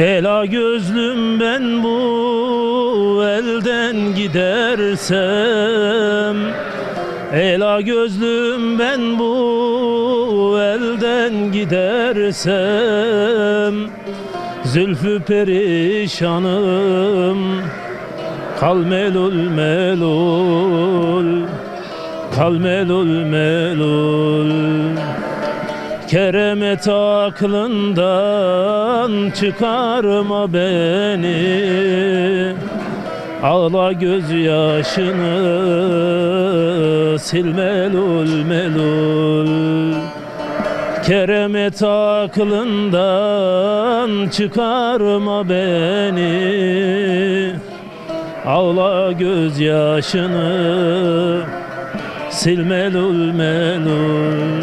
Ela gözlüm ben bu elden gidersem Ela gözlüm ben bu elden gidersem Zülfü perişanım Kal melul melul Kal melul melul. Keremet aklından çıkarma beni Ağla gözyaşını sil melul melul. Keremet aklından çıkarma beni. Ağla gözyaşını sil melul melul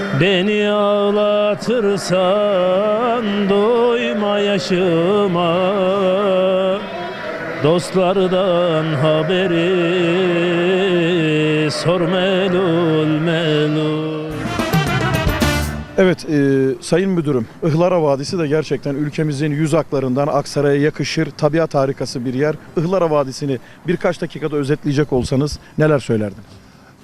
Beni ağlatırsan doyma yaşıma Dostlardan haberi sor melul melul Evet e, Sayın Müdürüm, Ihlara Vadisi de gerçekten ülkemizin yüz aklarından Aksaray'a yakışır, tabiat harikası bir yer. Ihlara Vadisi'ni birkaç dakikada özetleyecek olsanız neler söylerdiniz?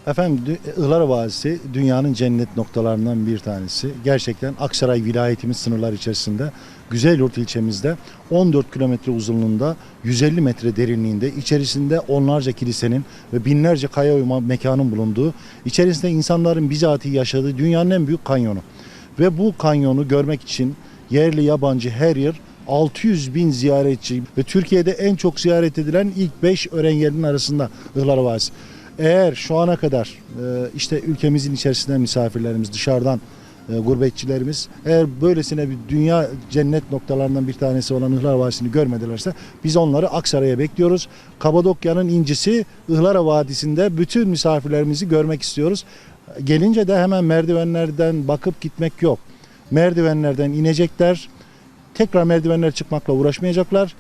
Efendim Ihlara Vadisi dünyanın cennet noktalarından bir tanesi. Gerçekten Aksaray vilayetimiz sınırlar içerisinde Güzelyurt ilçemizde 14 kilometre uzunluğunda 150 metre derinliğinde içerisinde onlarca kilisenin ve binlerce kaya oyma mekanın bulunduğu içerisinde insanların bizatihi yaşadığı dünyanın en büyük kanyonu. Ve bu kanyonu görmek için yerli yabancı her yer 600 bin ziyaretçi ve Türkiye'de en çok ziyaret edilen ilk 5 öğrengenin arasında Ihlara Vadisi. Eğer şu ana kadar e, işte ülkemizin içerisinde misafirlerimiz dışarıdan e, gurbetçilerimiz eğer böylesine bir dünya cennet noktalarından bir tanesi olan Ihlara Vadisi'ni görmedilerse biz onları Aksaray'a bekliyoruz. Kapadokya'nın incisi Ihlara Vadisi'nde bütün misafirlerimizi görmek istiyoruz. Gelince de hemen merdivenlerden bakıp gitmek yok. Merdivenlerden inecekler. Tekrar merdivenler çıkmakla uğraşmayacaklar.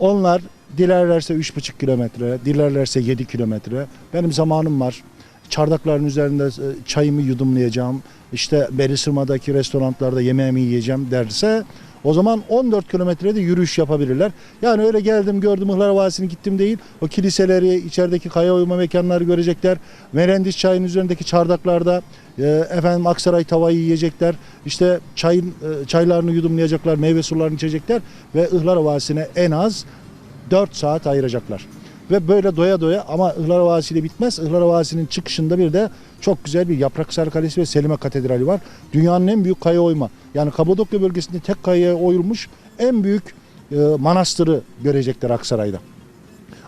Onlar dilerlerse 3,5 kilometre, dilerlerse 7 kilometre. Benim zamanım var. Çardakların üzerinde e, çayımı yudumlayacağım. İşte Belisırma'daki restoranlarda yemeğimi yiyeceğim derse o zaman 14 kilometrede yürüyüş yapabilirler. Yani öyle geldim gördüm Ihlara Vadisi'ni gittim değil. O kiliseleri, içerideki kaya oyma mekanları görecekler. Merendiz çayın üzerindeki çardaklarda e, efendim Aksaray tavayı yiyecekler. İşte çayın e, çaylarını yudumlayacaklar, meyve sularını içecekler ve Ihlara Vadisi'ne en az 4 saat ayıracaklar. Ve böyle doya doya ama Ihlara Vadisi ile bitmez. Ihlara Vadisi'nin çıkışında bir de çok güzel bir Yapraksaray Kalesi ve Selime Katedrali var. Dünyanın en büyük kaya oyma. Yani Kapadokya bölgesinde tek kayaya oyulmuş en büyük e, manastırı görecekler Aksaray'da.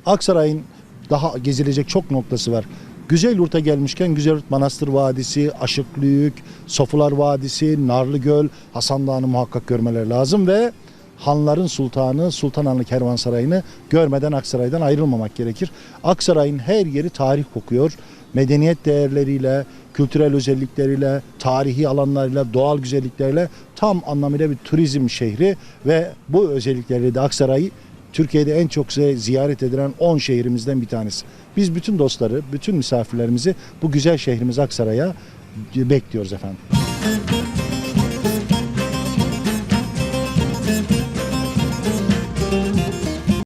Aksaray'ın daha gezilecek çok noktası var. Güzelyurt'a gelmişken Güzelyurt Manastır Vadisi, Aşıklıyük, Sofular Vadisi, Narlıgöl, Hasan Dağı'nı muhakkak görmeleri lazım ve Hanların Sultanı Sultanahmet Kervansarayı'nı görmeden Aksaray'dan ayrılmamak gerekir. Aksaray'ın her yeri tarih kokuyor. Medeniyet değerleriyle, kültürel özellikleriyle, tarihi alanlarıyla, doğal güzellikleriyle tam anlamıyla bir turizm şehri ve bu özellikleriyle de Aksaray'ı Türkiye'de en çok zi- ziyaret edilen 10 şehrimizden bir tanesi. Biz bütün dostları, bütün misafirlerimizi bu güzel şehrimiz Aksaray'a bekliyoruz efendim.